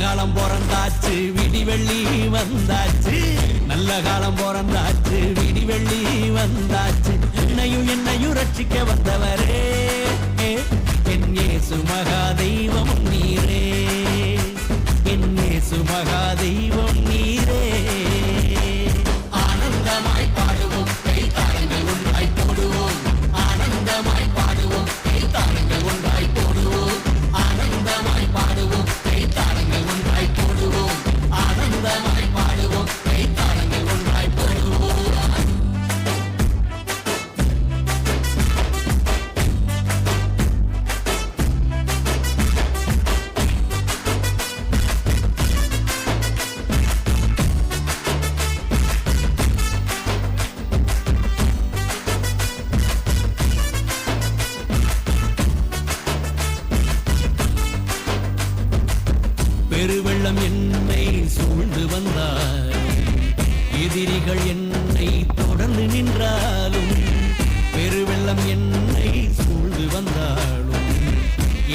காலம் பிறந்தாச்சு விடி வெள்ளி வந்தாச்சு. நல்ல காலம் பிறந்தாச்சு விடி வெள்ளி வந்தாச்சு. என்னையும் என்னையும் ரட்சிக்க வந்தவர் பெருவெள்ளம் என்னை சூழ்ந்து வந்தார் எதிரிகள் என்னை தொடர்ந்து நின்றாலும் பெருவெள்ளம் என்னை சூழ்ந்து வந்தாலும்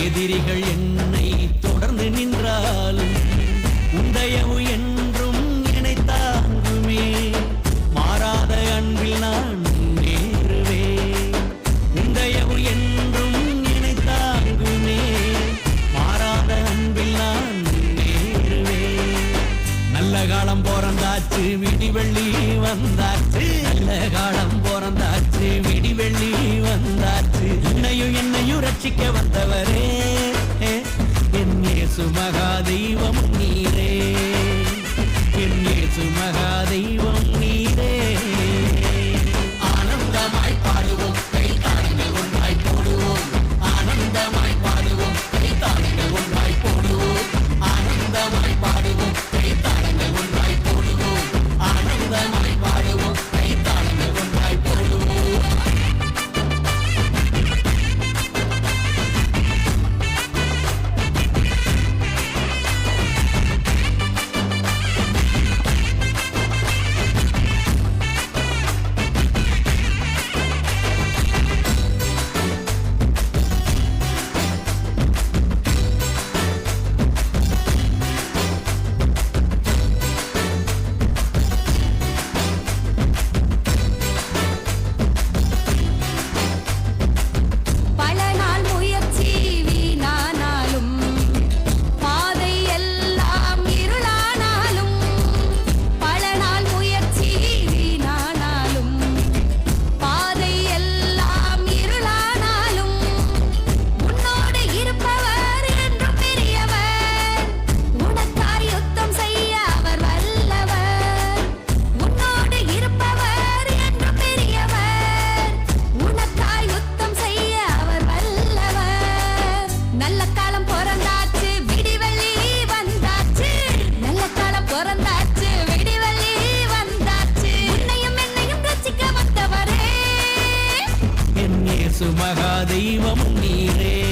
எதிரிகள் என்னை தொடர்ந்து நின்றாலும் உன் என் காலம் பிறந்தாச்சு விடிவெள்ளி வந்தாச்சு. நல்ல காலம் பிறந்தாச்சு விடிவெள்ளி வந்தாச்சு. என்னையும் என்னையும் ரட்சிக்க வந்தவரே. என் சுமகா தெய்வம் நீரே. என் சுமகா தெய்வம் மகாதெய்வம் நீரே.